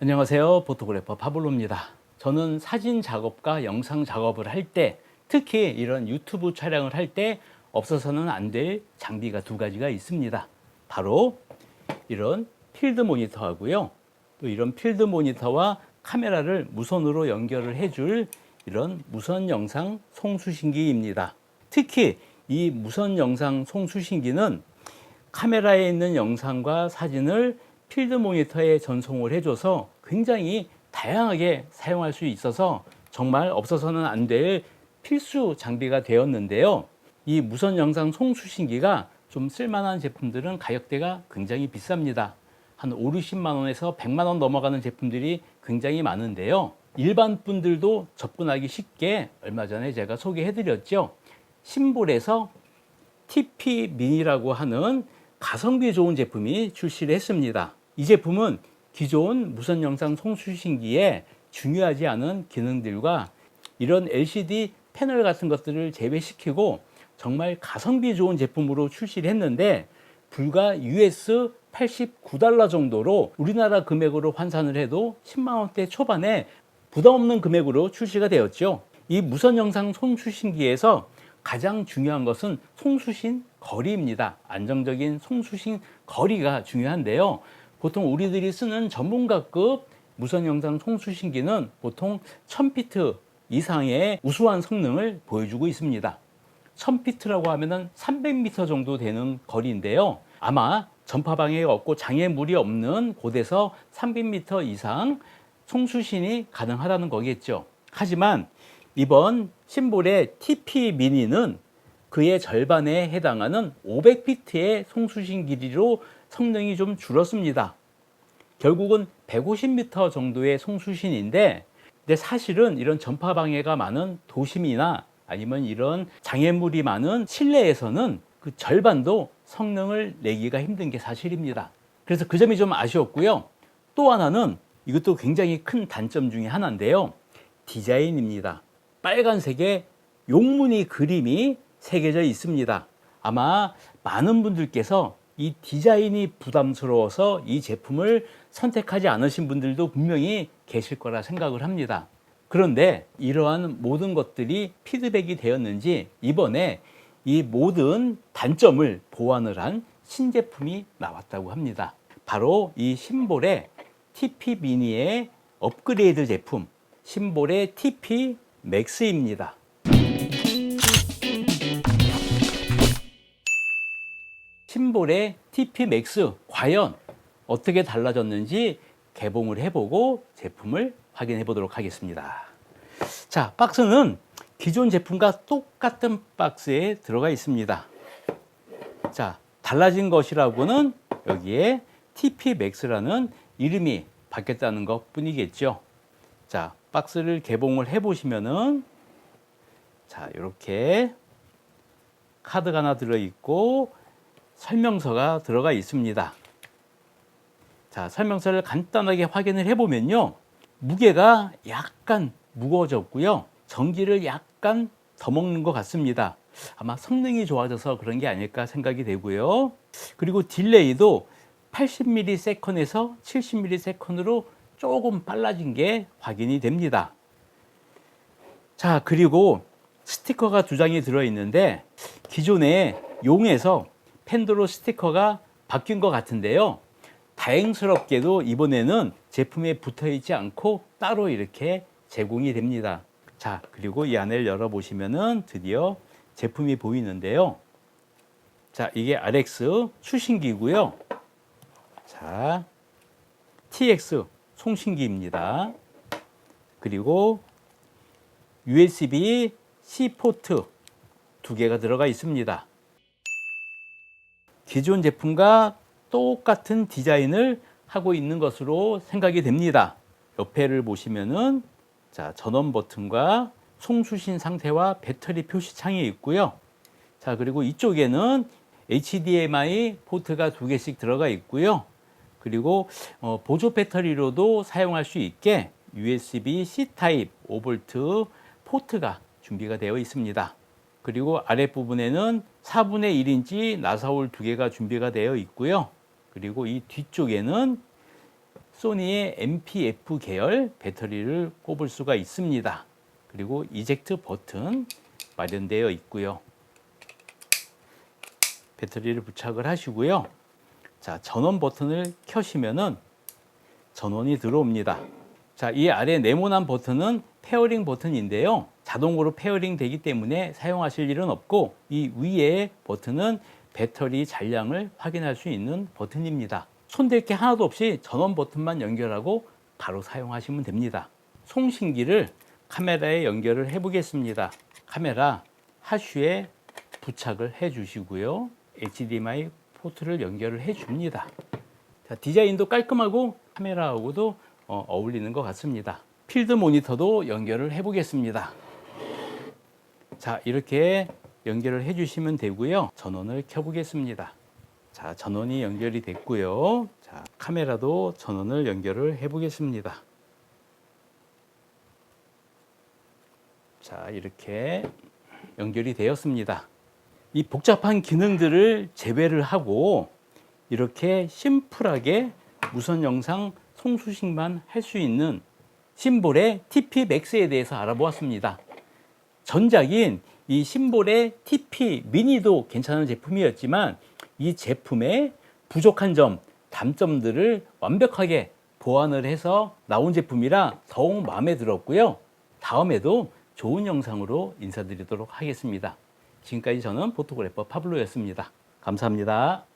안녕하세요. 포토그래퍼 파블로입니다. 저는 사진 작업과 영상 작업을 할 때, 특히 이런 유튜브 촬영을 할 때 없어서는 안 될 장비가 두 가지가 있습니다. 바로 이런 필드 모니터하고요. 또 이런 필드 모니터와 카메라를 무선으로 연결을 해줄 이런 무선 영상 송수신기입니다. 특히 이 무선 영상 송수신기는 카메라에 있는 영상과 사진을 필드 모니터에 전송을 해줘서 굉장히 다양하게 사용할 수 있어서 정말 없어서는 안 될 필수 장비가 되었는데요. 이 무선 영상 송수신기가 좀 쓸만한 제품들은 가격대가 굉장히 비쌉니다. 한 5, 60만 원에서 100만 원 넘어가는 제품들이 굉장히 많은데요. 일반 분들도 접근하기 쉽게 얼마 전에 제가 소개해 드렸죠. 심볼에서 TP 미니라고 하는 가성비 좋은 제품이 출시를 했습니다. 이 제품은 기존 무선 영상 송수신기에 중요하지 않은 기능들과 이런 LCD 패널 같은 것들을 제외시키고 정말 가성비 좋은 제품으로 출시를 했는데 불과 US 89달러 정도로 우리나라 금액으로 환산을 해도 10만 원대 초반에 부담 없는 금액으로 출시가 되었죠. 이 무선 영상 송수신기에서 가장 중요한 것은 송수신 거리입니다. 안정적인 송수신 거리가 중요한데요. 보통 우리들이 쓰는 전문가급 무선 영상 송수신기는 보통 1000피트 이상의 우수한 성능을 보여주고 있습니다. 1000피트라고 하면은 300m 정도 되는 거리인데요. 아마 전파 방해가 없고 장애물이 없는 곳에서 300m 이상 송수신이 가능하다는 거겠죠. 하지만 이번 심볼의 TP 미니는 그의 절반에 해당하는 500피트의 송수신 길이로 성능이 좀 줄었습니다. 결국은 150m 정도의 송수신인데 근데 사실은 이런 전파 방해가 많은 도심이나 아니면 이런 장애물이 많은 실내에서는 그 절반도 성능을 내기가 힘든 게 사실입니다. 그래서 그 점이 좀 아쉬웠고요. 또 하나는 이것도 굉장히 큰 단점 중에 하나인데요. 디자인입니다. 빨간색에 용무늬 그림이 새겨져 있습니다. 아마 많은 분들께서 이 디자인이 부담스러워서 이 제품을 선택하지 않으신 분들도 분명히 계실 거라 생각을 합니다. 그런데 이러한 모든 것들이 피드백이 되었는지 이번에 이 모든 단점을 보완을 한 신제품이 나왔다고 합니다. 바로 이 심볼의 TP 미니의 업그레이드 제품, 심볼의 TP 맥스입니다. 심볼의 TP 맥스 과연 어떻게 달라졌는지 개봉을 해보고 제품을 확인해 보도록 하겠습니다. 자, 박스는 기존 제품과 똑같은 박스에 들어가 있습니다. 자, 달라진 것이라고는 여기에 TP 맥스라는 이름이 바뀌었다는 것 뿐이겠죠. 자, 박스를 개봉을 해 보시면은 자, 이렇게 카드가 하나 들어 있고 설명서가 들어가 있습니다. 자, 설명서를 간단하게 확인을 해 보면요. 무게가 약간 무거워졌고요. 전기를 약간 더 먹는 것 같습니다. 아마 성능이 좋아져서 그런 게 아닐까 생각이 되고요. 그리고 딜레이도 80ms에서 70ms으로 조금 빨라진 게 확인이 됩니다. 자, 그리고 스티커가 두 장이 들어 있는데 기존에 용에서 펜드로 스티커가 바뀐 것 같은데요. 다행스럽게도 이번에는 제품에 붙어 있지 않고 따로 이렇게 제공이 됩니다. 자, 그리고 이 안을 열어보시면은 드디어 제품이 보이는데요. 자, 이게 RX 수신기고요. 자, TX 송신기입니다. 그리고 USB C 포트 두 개가 들어가 있습니다. 기존 제품과 똑같은 디자인을 하고 있는 것으로 생각이 됩니다. 옆에를 보시면은 자, 전원 버튼과 송수신 상태와 배터리 표시 창이 있고요. 자, 그리고 이쪽에는 HDMI 포트가 두 개씩 들어가 있고요. 그리고 어, 보조 배터리로도 사용할 수 있게 USB-C 타입 5V 포트가 준비가 되어 있습니다. 그리고 아랫부분에는 4분의 1인치 나사홀 두 개가 준비가 되어 있고요. 그리고 이 뒤쪽에는 소니의 MPF 계열 배터리를 꼽을 수가 있습니다. 그리고 이젝트 버튼 마련되어 있고요. 배터리를 부착을 하시고요. 자, 전원 버튼을 켜시면은 전원이 들어옵니다. 자, 이 아래 네모난 버튼은 페어링 버튼인데요. 자동으로 페어링 되기 때문에 사용하실 일은 없고 이 위에 버튼은 배터리 잔량을 확인할 수 있는 버튼입니다. 손댈 게 하나도 없이 전원 버튼만 연결하고 바로 사용하시면 됩니다. 송신기를 카메라에 연결을 해 보겠습니다. 카메라 하슈에 부착을 해 주시고요. HDMI 포트를 연결을 해 줍니다. 자, 디자인도 깔끔하고 카메라하고도 어, 어울리는 것 같습니다. 필드 모니터도 연결을 해 보겠습니다. 자, 이렇게 연결을 해 주시면 되고요. 전원을 켜 보겠습니다. 자, 전원이 연결이 됐고요. 자, 카메라도 전원을 연결을 해 보겠습니다. 자, 이렇게 연결이 되었습니다. 이 복잡한 기능들을 제외를 하고 이렇게 심플하게 무선 영상 송수식만 할 수 있는 심볼의 TP 맥스에 대해서 알아보았습니다. 전작인 이 심볼의 TP 미니도 괜찮은 제품이었지만 이 제품의 부족한 점, 단점들을 완벽하게 보완을 해서 나온 제품이라 더욱 마음에 들었고요. 다음에도 좋은 영상으로 인사드리도록 하겠습니다. 지금까지 저는 포토그래퍼 파블로였습니다. 감사합니다.